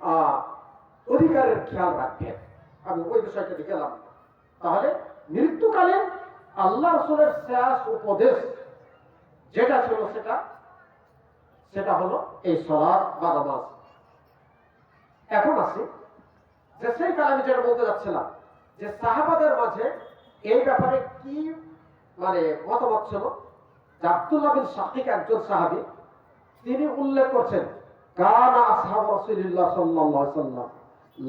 আহ, অধিকারের খেয়াল রাখবেন আমি ওই বিষয়টাতে গেলাম। তাহলে মৃত্যুকালীন আল্লাহ রসুলের শেষ উপদেশ যেটা ছিল সেটা সেটা হলো এই সলাদ বা এখন আসি যে সেই কালে আমি যেটা বলতে যাচ্ছিলাম যে সাহাবাদের মাঝে এই ব্যাপারে কি মানে মতামত ছিল? আব্দুল্লাহ বিন শাকিক একজন সাহাবি তিনি উল্লেখ করছেন কানা আসহাব রাসূলুল্লাহ সাল্লাল্লাহু আলাইহি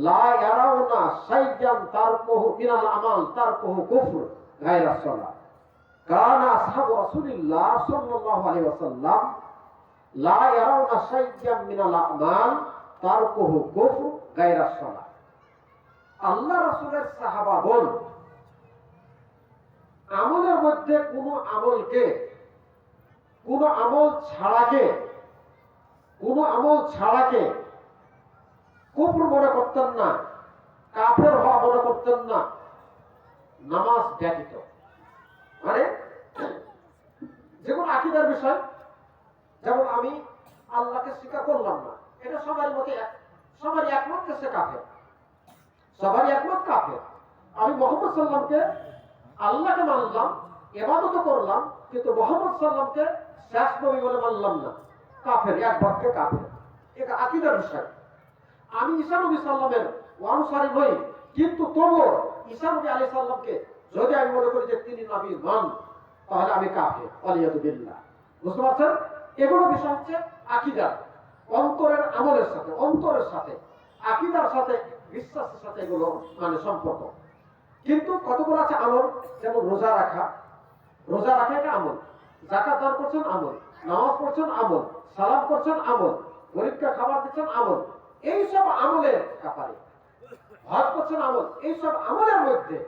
লা ইয়ারাউনা শাইয়ান তারকুহু মিনাল আমাল, তারকুহু কুফর গায়রা সালাহ কানা আসহাব রাসূলুল্লাহ সাল্লাল্লাহু আলাইহি ওয়াসাল্লাম লা ইয়ারাউনা শাইয়ান মিনাল আমাল, তারকুহু কুফর গায়রা সালাহ আল্লাহ রাসূলের সাহাবাগণ আমলের মধ্যে কোনো আমলকে, কোন আমল ছাড়াকে কোন আমল ছাড়াকে কুফর মনে করতেন না, কাফের হওয়া মনে করতেন না। নামাজ ব্যতীত। মানে যেমন আকিদার বিষয়, যেমন আমি আল্লাহকে স্বীকার করলাম না, এটা সবার মতে সবারই একমত সে কাফের। সবারই একমত কাফের। আমি মোহাম্মদ সাল্লামকে আল্লাহকে মানলাম এবাদত করলাম, কিন্তু মোহাম্মদ সাল্লামকে শেষ নবী বলে মানলাম না। কাফের, এক বাক্যে কাফের। এটা আকিদার বিষয়। আমি ঈসা নবী সাল্লামের অনুসারী নই, কিন্তু তবুও ঈসা নবী আলী সাল্লামকে যদি আমি মনে করি যে তিনি নবী নন, তাহলে আমি কাফের আলিয়াদুবিল্লাহ বুঝতে পারছেন? এগুলো বিষয় হচ্ছে আকিদার অন্তরের আমলের সাথে, অন্তরের সাথে, আকিদার সাথে, বিশ্বাসের সাথে এগুলো মানে সম্পর্ক। কিন্তু কতগুলো আছে আমল? যেমন রোজা রাখা। রোজা রাখা এটা আমল। জাকাত দান করছেন, আমল। নামাজ পড়ছেন, আমল। সালাম করছেন, আমল। গরিবকে খাবার দিচ্ছেন, আমল। এইসব আমলের ব্যাপারে। হজ করছেন, আমল। এইসব আমলের মধ্যে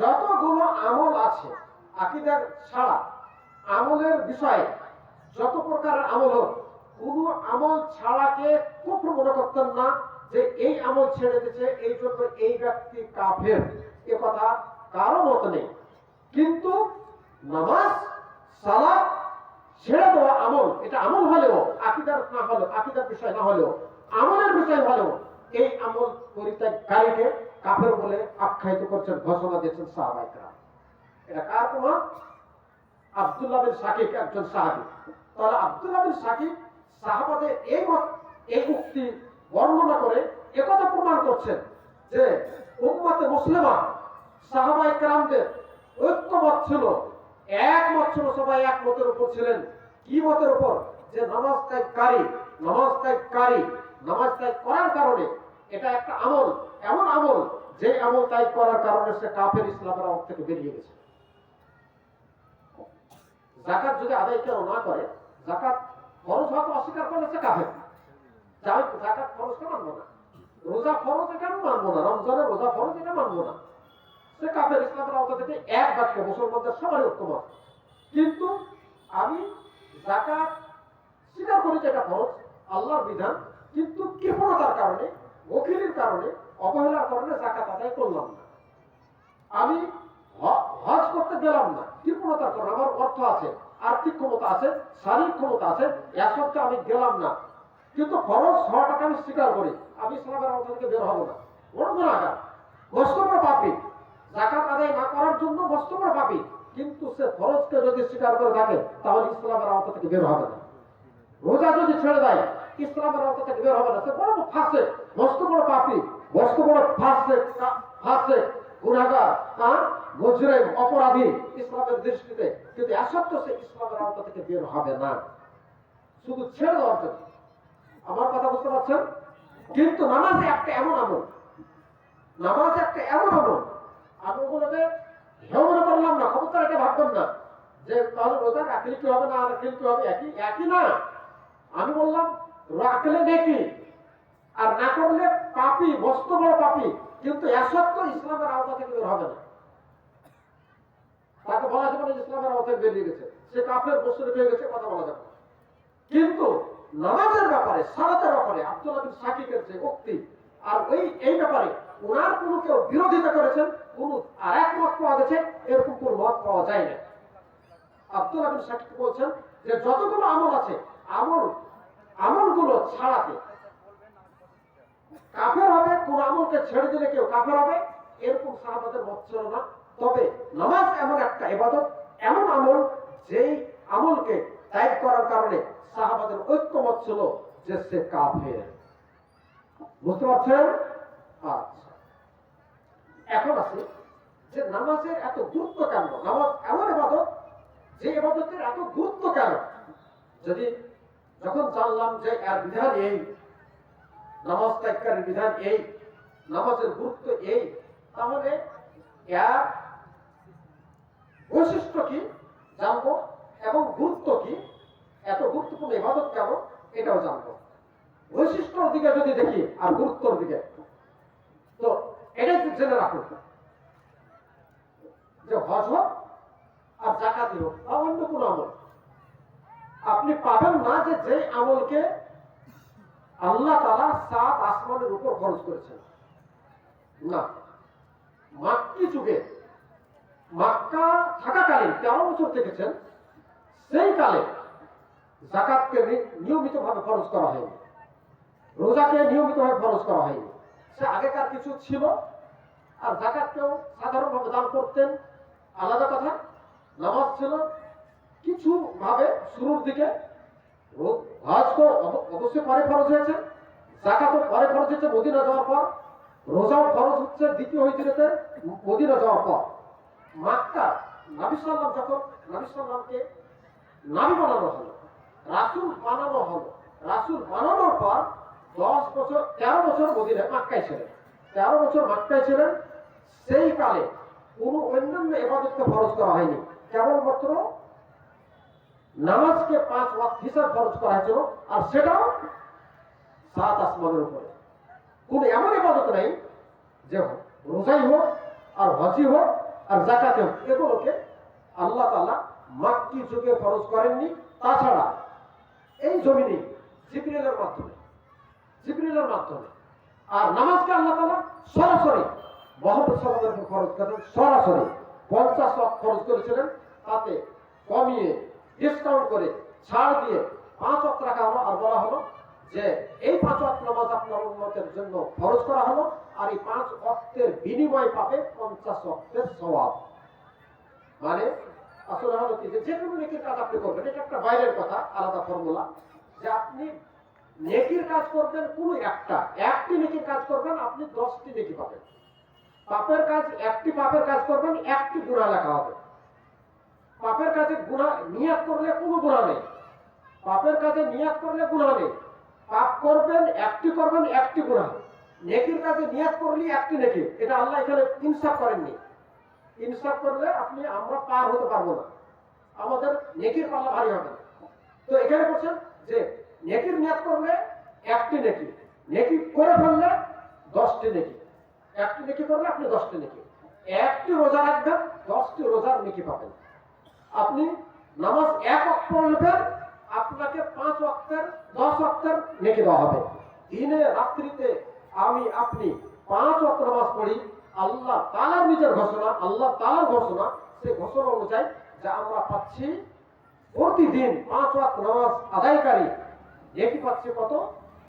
যতগুলো আমল আছে আকিদার ছাড়া আমলের বিষয়ে যত প্রকারের আমল হোক, কোন আমল ছাড়াকে কুফর মনে করতেন না যে এই আমল ছেড়ে দিয়েছে, এই জন্য এই ব্যক্তি কাফের। এ কথা কারও মত নেই। কিন্তু নামাজ সালাত ছেড়ে দেওয়া আমল, এটা আমল হলেও, আকিদার না হলেও, আকিদার বিষয় না হলেও, আমলের বিষয় হলেও, এই আমল পরিত্যাগকারীকে কাফের বলে আখ্যায়িত করছেন, ঘোষণা দিয়েছেন সাহাবাইকরা এটা কার প্রমাণ? আব্দুল্লাহ বিন শাকিব একজন সাহাবী। তাহলে আব্দুল্লাহ বিন সাকিব সাহাবাদের এই মত, এই উক্তি বর্ণনা করে একথা প্রমাণ করছেন যে উম্মতে মুসলিমা সাহাবায়ে কেরামদের ছিল একমত সবাই এক মতের উপর ছিলেন। কি মতের উপর? যে নামাজ ত্যাগকারী নামাজ ত্যাগকারী নামাজ ত্যাগ করার কারণে। এটা একটা আমল। এমন আমল, যে আমল ত্যাগ করার কারণে সে কাফের ইসলামের আমল থেকে বেরিয়ে গেছে। জাকাত যদি আদায় কেউ না করে, জাকাত ফরজ হওয়াকে অস্বীকার করলে সে কাফের। জাকাত ফরজকে মানবো না? রোজা ফরজ এটা মানবো না। রমজানের রোজা ফরজ এটা মানবো না। সে কাফের ইসলামের আওতা থেকে এক বাক্যে মুসলমানদের সবারই উত্তম কিন্তু আমি জাকাত স্বীকার করি যে এটা ফরজ, আল্লাহর বিধান, কিন্তু কৃপণতার কারণে, ওকিলের কারণে, অবহেলার কারণে জাকাত আদায় করলাম না। আমি হজ করতে গেলাম না কৃপণতার কারণে আমার অর্থ আছে, আর্থিক ক্ষমতা আছে, শারীরিক ক্ষমতা আছে এক সপ্তাহে আমি গেলাম না। কিন্তু খরচ হওয়াটাকে আমি স্বীকার করি, আমি ইসলামের আওতা থেকে বের হব না। বড় গুণাগার বস্তবর পাপি আদায় না করার জন্য বস্তবর পাপি। কিন্তু সে ফরজকে যদি স্বীকার করে থাকে, তাহলে ইসলামের আওতা থেকে বের হবে না। রোজা যদি ছেড়ে দেয়, ইসলামের আওতা থেকে বের হবে না। সে বড় ফাঁসে মস্ত বড় পাপি মস্ত বড় ফাঁসে ফাঁসে গুণাগার হ্যাঁ? অপরাধী, ইসলামের দৃষ্টিতে কিন্তু এসত্য সে ইসলামের আওতা থেকে বের হবে না। শুধু ছেড়ে দেওয়ার জন্য। আমার কথা বুঝতে পারছেন? কিন্তু নামাজ একটা এমন আমল, নামাজ একটা এমন আমল আমি মনে করলাম না ভাববেন না। যে তাহলে রোজা রাখলে কি হবে না রাখলে কি হবে? একই একই না। আমি বললাম, রাখলে নাকি। আর না করলে পাপি, মস্ত বড় পাপি। কিন্তু এসত্য ইসলামের আওতা থেকে বের হবে না। তাকে বলা যাবে না ইসলামের আওতা থেকে বেরিয়ে গেছে। সে কাফের বস্তু হয়ে গেছে, কথা বলা যাবে কিন্তু নামাজের ব্যাপারে, সালাতের ব্যাপারে আব্দুল্লাহ বিন শাকিকের যে উক্তি, আর ওই এই ব্যাপারে ওনার কোনো কেউ বিরোধিতা করেছেন, কোন আর এক মত পাওয়া গেছে, এরকম কোন মত পাওয়া যায় না। আব্দুল্লাহ বিন শাকিক বলছেন যে, যতগুলো আমল আছে, আমল, আমলগুলো ছাড়াতে কাফের হবে, কোন আমলকে ছেড়ে দিলে কেউ কাফের হবে, এরকম সাহাবাদের মত ছিল না। তবে নামাজ এমন একটা এবাদত এমন আমল, যেই আমলকে ত্যাগ করার কারণে সাহাবাদের ঐক্য ঐক্যমত ছিল যে সে কাফের। বুঝতে পারছেন? আচ্ছা। এখন আছে যে নামাজের এত গুরুত্ব কেন? নামাজ এমন ইবাদত যে ইবাদতের এত গুরুত্ব কেন? যদি যখন জানলাম যে এর বিধান এই, নামাজ ত্যাগকারীর বিধান এই, নামাজের গুরুত্ব এই, তাহলে এর বৈশিষ্ট্য কি জানব এবং গুরুত্ব কি? এত গুরুত্বপূর্ণ ইবাদত কেন? এটাও জানব। বৈশিষ্ট্যর দিকে যদি দেখি আর গুরুত্বর দিকে, তো এটা একটু জেনে রাখুন যে হজ হোক আর জাকাতি হোক বা অন্য কোনো আমল। আপনি পাবেন না যে যে আমলকে আল্লাহ তালা সাত আসমানের উপর খরচ করেছেন। না। মাক্কি যুগে মাক্কা থাকাকালীন তেরো বছর থেকেছেন, সেই কালে জাকাতকে নিয়মিত ভাবে খরচ করা হয়নি। রোজাকে নিয়মিত ভাবে খরচ করা হয়নি। সে আগেকার কিছু ছিল, আর জাকাতকেও সাধারণভাবে দান করতেন। আলাদা কথা, নামাজ ছিল। কিছু ভাবে শুরুর দিকে হজ তো অব- অবশ্যই পরে খরচ হয়েছে, জাকাতও পরে খরচ হয়েছে মদিনা যাওয়ার পর। রোজাও খরচ হচ্ছে দ্বিতীয় হইতে মদিনা যাওয়ার পর। মাক্কা নাবি সাল্লাম যখন নাবি সাল্লামকে নাবি বানানো হলো, রাসুল বানানো হলো, রাসুল বানানোর পর দশ বছর, তেরো বছর মদিনায় মাক্কায় ছিলেন। তেরো বছর মাক্কায় ছিলেন, সেই কালে কোন অন্যান্য এবাদতকে খরচ করা হয়নি। কেবলমাত্র নামাজকে পাঁচ ওয়াক্ত হিসাব খরচ করা হয়েছিল, আর সেটাও সাত আসমানের উপরে। কোন এমন ইবাদত নেই যে রোজাই হোক, আর হজি হোক, আর জাকাতে হোক, এগুলোকে আল্লাহ তাআলা মাক্কি যুগে খরচ করেননি। তাছাড়া এই জমিনে জিবরিলের মাধ্যমে জিবরিলের মাধ্যমে। আর নামাজকে আল্লাহ তাআলা সরাসরি মোহাম্মদ সাল্লাল্লাহু খরচ করেন সরাসরি পঞ্চাশ ওয়াক্ত খরচ করেছিলেন, তাতে কমিয়ে ডিসকাউন্ট করে ছাড় দিয়ে পাঁচ ওয়াক্ত রাখা হলো। আর বলা হলো যে এই পাঁচ ওয়াক্ত নামাজ আপনার উন্নতের জন্য খরচ করা হলো, আর এই পাঁচ ওয়াক্তের বিনিময় পাবে পঞ্চাশ ওয়াক্তের সওয়াব। মানে আসলে হলো কি যে কোনো কাজ আপনি করবেন, এটা একটা বাইরের কথা, আলাদা ফর্মুলা যে আপনি নেকির কাজ করবেন কোনো একটা, একটি নেকির কাজ করবেন, আপনি দশটি নেকি পাবেন। পাপের কাজ, একটি পাপের কাজ করবেন, একটি গুণা লেখা হবে। পাপের কাজে গুণা নিয়াত করলে কোনো গুণা নেই। পাপের কাজে নিয়াত করলে গুণা নেই। পাপ করবেন, একটি করবেন, একটি গুণা। নেকির কাজে নিয়াত করলে একটি নেকি। এটা আল্লাহ এখানে ইনসাফ করেননি। ইনসাফ করলে আপনি, আমরা পার হতে পারব না। আমাদের নেকির পাল্লা ভারী হবে তো এখানে বলছেন যে নেকির নিয়াত করলে একটি নেকি। নেকি করে ফেললে দশটি নেকি। একটি নেকি করলে আপনি দশটি নেকি। একটি রোজা রাখবেন, দশটি রোজার নেকি পাবেন। আপনি নামাজ এক অক্ট পড়বেন আপনাকে পাঁচ অক্টের দশ অক্টের নেকি দেওয়া হবে। দিনে, রাত্রিতে আমি, আপনি পাঁচ অক্ট নামাজ পড়ি, আল্লাহ তালার নিজের ঘোষণা, আল্লাহ তালার ঘোষণা সেই ঘোষণা অনুযায়ী যে আমরা পাচ্ছি, প্রতিদিন পাঁচ ওয়াক্ত নামাজ আদায়কারী নেকি পাত্রে কত?